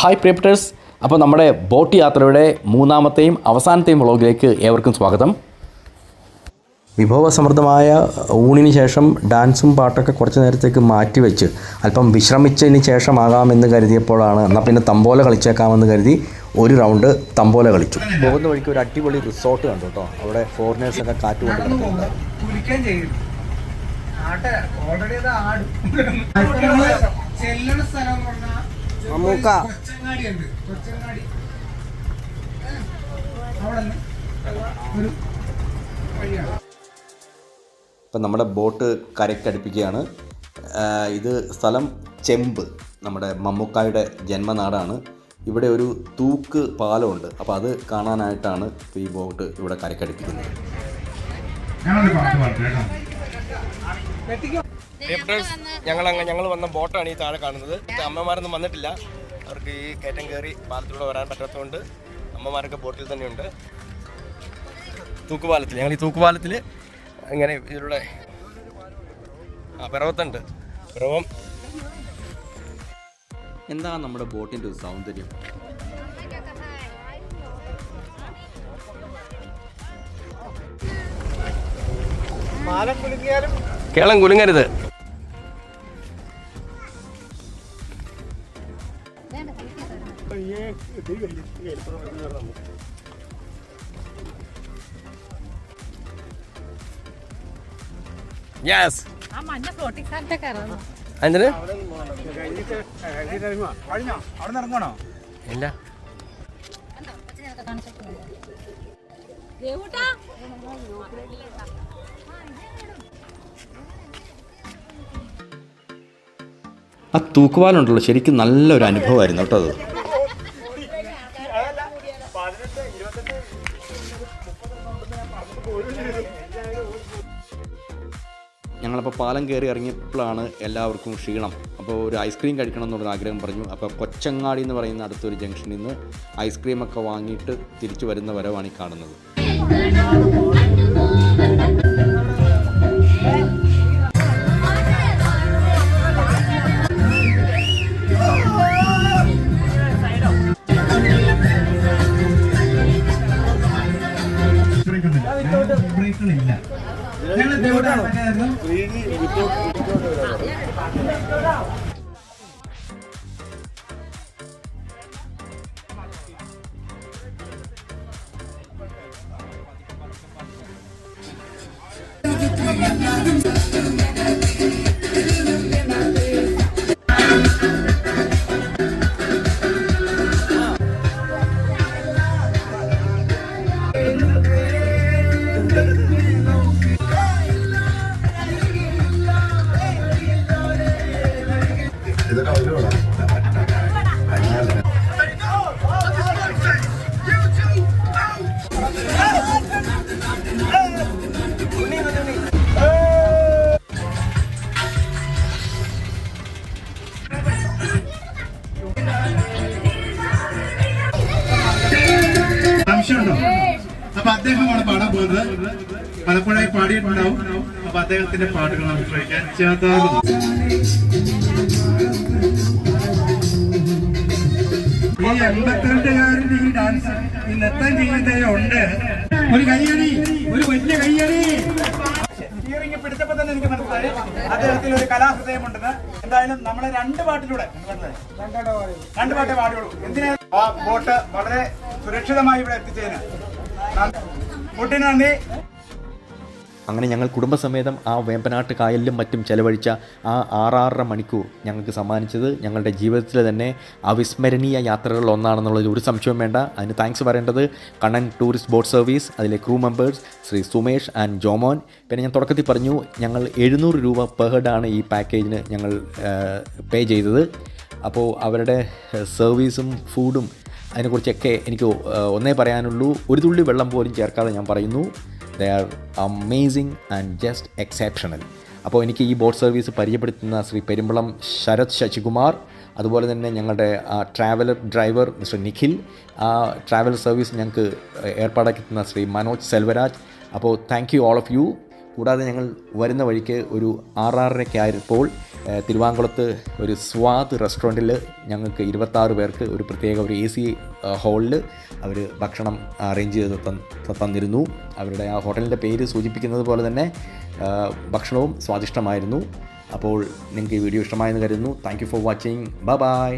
Hi പ്രിയപ്പെട്ടേഴ്സ് അപ്പോൾ നമ്മുടെ boat യാത്രയുടെ മൂന്നാമത്തെയും അവസാനത്തെയും വ്ളോഗിലേക്ക് ഏവർക്കും സ്വാഗതം. വിഭവസമൃദ്ധമായ ഊണിന് ശേഷം ഡാൻസും പാട്ടൊക്കെ കുറച്ച് നേരത്തേക്ക് മാറ്റിവെച്ച് അല്പം വിശ്രമിച്ചതിന് ശേഷമാകാമെന്ന് കരുതിയപ്പോഴാണ് എന്നാൽ പിന്നെ തമ്പോല കളിച്ചേക്കാമെന്ന് കരുതി ഒരു റൗണ്ട് തമ്പോല കളിച്ചു. പോകുന്ന വഴിക്ക് ഒരു അടിപൊളി റിസോർട്ട് കണ്ടു കേട്ടോ. അവിടെ ഫോറിനേഴ്സൊക്കെ കാറ്റ് കൊണ്ട് സ്ഥലം മമ്മൂക്ക. ഇപ്പം നമ്മുടെ ബോട്ട് കരയ്ക്കടുപ്പിക്കുകയാണ്. ഇത് സ്ഥലം ചെമ്പ്. നമ്മുടെ മമ്മൂക്കായുടെ ജന്മനാടാണ്. ഇവിടെ ഒരു തൂക്ക് പാലമുണ്ട്. അപ്പോൾ അത് കാണാനായിട്ടാണ് ഇപ്പോൾ ഈ ബോട്ട് ഇവിടെ കരയ്ക്കടുപ്പിക്കുന്നത്. ഞാനൊരു പാട്ട് പാട്ട് കേട്ടോ. ഞങ്ങൾ അങ്ങ് ഞങ്ങൾ വന്ന ബോട്ടാണ് ഈ താഴെ കാണുന്നത്. അമ്മമാരൊന്നും വന്നിട്ടില്ല. അവർക്ക് ഈ കയറ്റം കയറി പാലത്തിലൂടെ വരാൻ പറ്റാത്തതുകൊണ്ട് അമ്മമാരൊക്കെ ബോട്ടിൽ തന്നെയുണ്ട്. തൂക്കുപാലത്തിൽ ഞങ്ങൾ ഈ തൂക്കുപാലത്തിൽ ഇങ്ങനെ ഇതിലൂടെ ആ പിറവത്തുണ്ട്. പിറവം. എന്താണ് നമ്മുടെ ബോട്ടിന്റെ ഒരു സൗന്ദര്യം? കേളം കുലുങ്ങരുത്. യെസ് എന്തിന്? ഇല്ല ദേവൂട്ടാ. ആ തൂക്കുപാലുണ്ടല്ലോ ശരിക്കും നല്ലൊരു അനുഭവമായിരുന്നു കേട്ടോ അത്. ഞങ്ങളപ്പോൾ പാലം കയറി ഇറങ്ങിയപ്പോഴാണ് എല്ലാവർക്കും ക്ഷീണം. അപ്പോൾ ഒരു ഐസ്ക്രീം കഴിക്കണം എന്നൊരു ആഗ്രഹം പറഞ്ഞു. അപ്പോൾ കൊച്ചങ്ങാടി എന്ന് പറയുന്ന അടുത്തൊരു ജംഗ്ഷനിൽ നിന്ന് ഐസ്ക്രീമൊക്കെ വാങ്ങിയിട്ട് തിരിച്ചു വരുന്ന വരവാണ് ഈ കാണുന്നത്. Terima kasih telah! അദ്ദേഹമാണ് പാടാൻ പോകുന്നത്. പലപ്പോഴായി പാടിയിട്ടുണ്ടാവും. അപ്പൊ അദ്ദേഹത്തിന്റെ പാട്ടുകൾ നമുക്ക് ശ്രമിക്കാൻ ചേർത്താറുണ്ട് ഈ എൺപത്തിരണ്ടുകാരന്റെ ഈ ഡാൻസ് ഈ നൃത്തം ചെയ്യുന്നതിലുണ്ട് ഒരു കയ്യടി ഒരു വലിയ കയ്യടി. സ്റ്റിയറിംഗ് പിടിച്ചപ്പോ തന്നെ എനിക്ക് മനസ്സിലായി. അദ്ദേഹത്തിന് ഒരു കലാഹൃദയമുണ്ടെന്ന്. എന്തായാലും നമ്മളെ രണ്ട് പാട്ടിലൂടെ രണ്ട് പാട്ടേ പാടുള്ളൂ എന്തിനാ? ആ ബോട്ട് വളരെ സുരക്ഷിതമായി ഇവിടെ എത്തിച്ചതിന് അങ്ങനെ ഞങ്ങൾ കുടുംബസമേതം ആ വേമ്പനാട്ട് കായലിലും മറ്റും ചെലവഴിച്ച ആ ആറാറര മണിക്കൂർ ഞങ്ങൾക്ക് സമ്മാനിച്ചത് ഞങ്ങളുടെ ജീവിതത്തിലെ തന്നെ അവിസ്മരണീയ യാത്രകളിൽ ഒന്നാണെന്നുള്ളതിൽ ഒരു സംശയവും വേണ്ട. അതിന് താങ്ക്സ് പറയേണ്ടത് കണ്ണൻ ടൂറിസ്റ്റ് ബോട്ട് സർവീസ് അതിലെ crew members Shri Sumesh and Jomon. പിന്നെ ഞാൻ തുടക്കത്തിൽ പറഞ്ഞു ഞങ്ങൾ എഴുന്നൂറ് രൂപ പെർ ഹെഡാണ് ഈ പാക്കേജിന് ഞങ്ങൾ പേ ചെയ്തത്. അപ്പോൾ അവരുടെ സർവീസും ഫുഡും അതിനെക്കുറിച്ചൊക്കെ എനിക്ക് ഒന്നേ പറയാനുള്ളൂ. ഒരു തുള്ളി വെള്ളം പോലും ചേർക്കാതെ ഞാൻ പറയുന്നു. They are amazing and just exceptional അപ്പോൾ എനിക്ക് ഈ ബോട്ട് സർവീസ് പരിചയപ്പെടുത്തുന്ന ശ്രീ പെരുമ്പളം ശരത് ശശികുമാർ അതുപോലെ തന്നെ ഞങ്ങളുടെ ട്രാവലർ ഡ്രൈവർ മിസ്റ്റർ നിഖിൽ ആ ട്രാവൽ സർവീസ് ഞങ്ങൾക്ക് ഏർപ്പാടാക്കി തന്ന ശ്രീ മനോജ് സെൽവരാജ്. അപ്പോൾ thank you all of you കൂടാതെ ഞങ്ങൾ വരുന്ന വഴിക്ക് ഒരു ആറാറരയ്ക്ക് ആയപ്പോൾ തിരുവാങ്കുളത്ത് ഒരു സ്വാദ് റെസ്റ്റോറന്റിൽ ഞങ്ങൾക്ക് ഇരുപത്താറ് പേർക്ക് ഒരു പ്രത്യേക ഒരു എ സി ഹോളിൽ അവർ ഭക്ഷണം അറേഞ്ച് ചെയ്ത് തന്ന് തന്നിരുന്നു. അവരുടെ ആ ഹോട്ടലിന്റെ പേര് സൂചിപ്പിക്കുന്നത് പോലെ തന്നെ ഭക്ഷണവും സ്വാദിഷ്ടമായിരുന്നു. അപ്പോൾ നിങ്ങൾക്ക് ഈ വീഡിയോ ഇഷ്ടമായെന്ന് കരുതുന്നു. Thank for watching bye bye